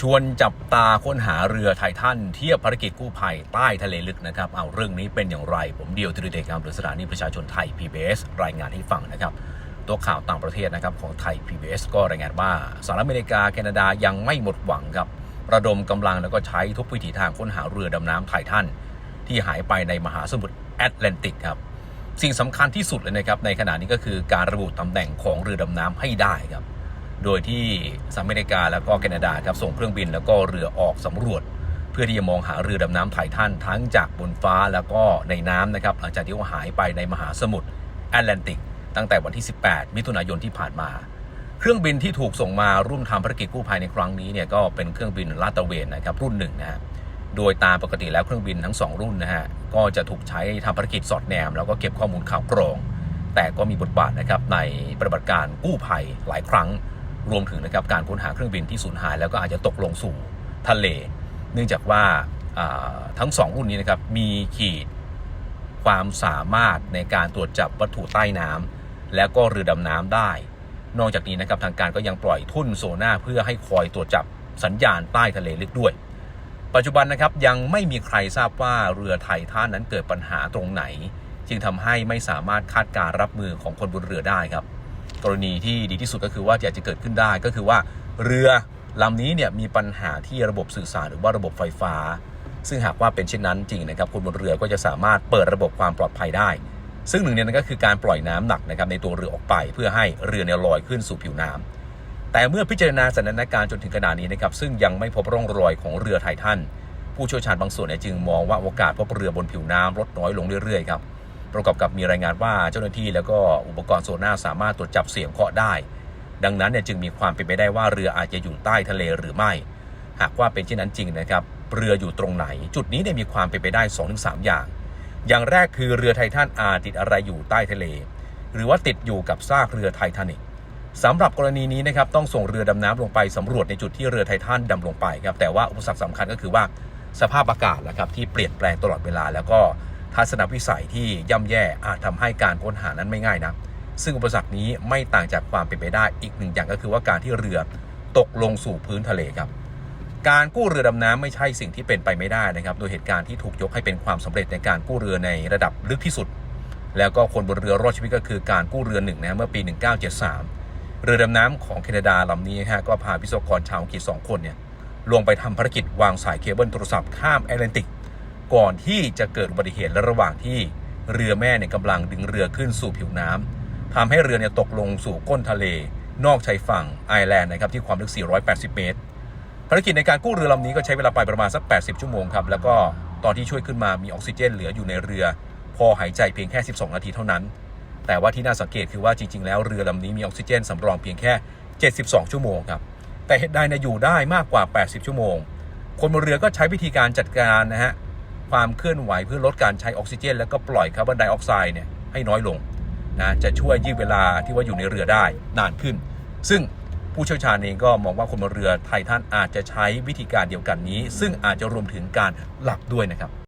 ชวนจับตาค้นหาเรือไททันเทียบภารกิจกู้ภัยใต้ทะเลลึกนะครับ เอาเรื่องนี้เป็นอย่างไร ผมเดียวธีรเดชครับหรือสถานีประชาชนไทย PBS รายงานให้ฟังนะครับ ตัวข่าวต่างประเทศนะครับของไทย PBS ก็รายงานว่าสหรัฐอเมริกาแคนาดายังไม่หมดหวังครับ ระดมกำลังแล้วก็ใช้ทุกวิถีทางค้นหาเรือดำน้ำไททันที่หายไปในมหาสมุทรแอตแลนติกครับสิ่งสำคัญที่สุดเลยนะครับในขณะนี้ก็คือการระบุตำแหน่งของเรือดำน้ำให้ได้ครับ โดยที่สหรัฐอเมริกาแล้วก็แคนาดาครับส่งเครื่องบินแล้วก็เรือออกสำรวจ เพื่อที่จะมองหาเรือดำน้ำไททันทั้งจากบนฟ้าแล้วก็ในน้ำนะครับหลังจากที่ว่าหายไปในมหาสมุทรแอตแลนติก ตั้งแต่วันที่ 18 มิถุนายนที่ผ่านมา เครื่องบินที่ถูกส่งมาร่วมทำภารกิจกู้ภัยในครั้งนี้เนี่ยก็เป็นเครื่องบินลาดตระเวนนะครับรุ่นหนึ่งนะฮะโดยตามปกติแล้วเครื่องบินทั้งสองรุ่นนะฮะก็จะถูกใช้ทำภารกิจสอดแนม แล้วก็เก็บข้อมูลข่าวกรอง แต่ก็มีบทบาทนะครับในปฏิบัติการกู้ภัยหลายครั้ง รวมถึงนะครับการค้นหาเครื่องบินที่สูญหาย แล้วก็อาจจะตกลงสู่ทะเล เนื่องจากว่าทั้งสองรุ่นนี้นะครับมีขีดความสามารถในการตรวจจับวัตถุใต้น้ำแล้วก็เรือดำน้ำได้ นอกจากนี้นะครับทางการก็ยังปล่อยทุ่นโซน่าเพื่อให้คอยตรวจจับสัญญาณใต้ทะเลลึกด้วย ปัจจุบันนะครับยังไม่มีใครทราบว่าเรือไทยทันนั้นเกิดปัญหาตรงไหน จึงทำให้ไม่สามารถคาดการรับมือของคนบนเรือได้ครับ กรณีที่ดีที่สุดก็คือว่าจะจะเกิดขึ้นได้ก็คือว่าเรือลำนี้เนี่ยมีปัญหาที่ระบบสื่อสารหรือว่าระบบไฟฟ้า ซึ่งหากว่าเป็นเช่นนั้นจริงนะครับคนบนเรือก็จะสามารถเปิดระบบความปลอดภัยได้ ซึ่งหนึ่งในนั้นก็คือการปล่อยน้ำหนักนะครับในตัวเรือออกไป เพื่อให้เรือเนี่ยลอยขึ้นสู่ผิวน้ำแต่เมื่อพิจารณาสถานการณ์จนถึงขนาดนี้นะครับซึ่งยังไม่พบร่องรอยของเรือไททันผู้เชี่ยวชาญบางส่วนเนี่ยจึงมองว่าโอกาสพบเรือบนผิวน้ำลดน้อยลงเรื่อยๆครับ ประกอบกับมีรายงานว่าเจ้าหน้าที่แล้วก็อุปกรณ์โซน่าสามารถตรวจจับเสียงเคาะได้ ดังนั้นเนี่ยจึงมีความเป็นไปได้ว่าเรืออาจจะอยู่ใต้ทะเลหรือไม่ หากว่าเป็นเช่นนั้นจริงนะครับเรืออยู่ตรงไหน จุดนี้เนี่ยมีความเป็นไปได้ 2-3 อย่าง อย่างแรกคือเรือไททันอาจติดอะไรอยู่ใต้ทะเล หรือว่าติดอยู่กับซากเรือไททานิกสำหรับกรณีนี้นะครับต้องส่งเรือดำน้ำลงไปสำรวจในจุดที่เรือไททันดำลงไปครับแต่ว่าอุปสรรคสำคัญก็คือว่าสภาพอากาศนะครับที่เปลี่ยนแปลงตลอดเวลาแล้วก็ ทัศนวิสัยที่ย่ำแย่อาจทำให้การค้นหานั้นไม่ง่ายนะซึ่งอุปสรรคนี้ไม่ต่างจากความเป็นไปได้อีกหนึ่งอย่างก็คือว่าการที่เรือตกลงสู่พื้นทะเลครับ การกู้เรือดำน้ำไม่ใช่สิ่งที่เป็นไปไม่ได้นะครับ โดยเหตุการณ์ที่ถูกยกให้เป็นความสำเร็จในการกู้เรือในระดับลึกที่สุด แล้วก็คนบนเรือรอดชีวิตก็คือการกู้เรือหนึ่งนะเมื่อปี 1973 เรือดำน้ำของแคนาดาลำนี้ฮะก็พาวิศวกรชาวอังกฤษสองคนเนี่ยลงไปทำภารกิจวางสายเคเบิลโทรศัพท์ข้ามแอตแลนติก ก่อนที่จะเกิดอุบัติเหตุและระหว่างที่เรือแม่เนี่ยกำลังดึงเรือขึ้นสู่ผิวน้ำทำให้เรือเนี่ยตกลงสู่ก้นทะเล นอกชายฝั่งไอร์แลนด์นะครับที่ความลึก 480 เมตร ภารกิจในการกู้เรือลำนี้ก็ใช้เวลาไปประมาณสัก 80 ชั่วโมงครับ แล้วก็ตอนที่ช่วยขึ้นมามีออกซิเจนเหลืออยู่ในเรือ พอหายใจเพียงแค่ 12 นาทีเท่านั้น แต่ว่าที่น่าสังเกตคือว่าจริง ๆ แล้วเรือลำนี้มีออกซิเจนสำรองเพียงแค่ 72 ชั่วโมงครับแต่เหตุใดเนี่ยอยู่ได้มากกว่า 80 ชั่วโมง คนบนเรือก็ใช้วิธีการจัดการนะฮะ ความเคลื่อนไหวเพื่อลดการใช้ออกซิเจน แล้วก็ปล่อยคาร์บอนไดออกไซด์เนี่ยให้น้อยลงนะจะช่วยยืดเวลาที่ว่าอยู่ในเรือได้นานขึ้น ซึ่งผู้เชี่ยวชาญเองก็มองว่าคนบนเรือไททันอาจจะใช้วิธีการเดียวกันนี้ ซึ่งอาจจะรวมถึงการหลับด้วยนะครับ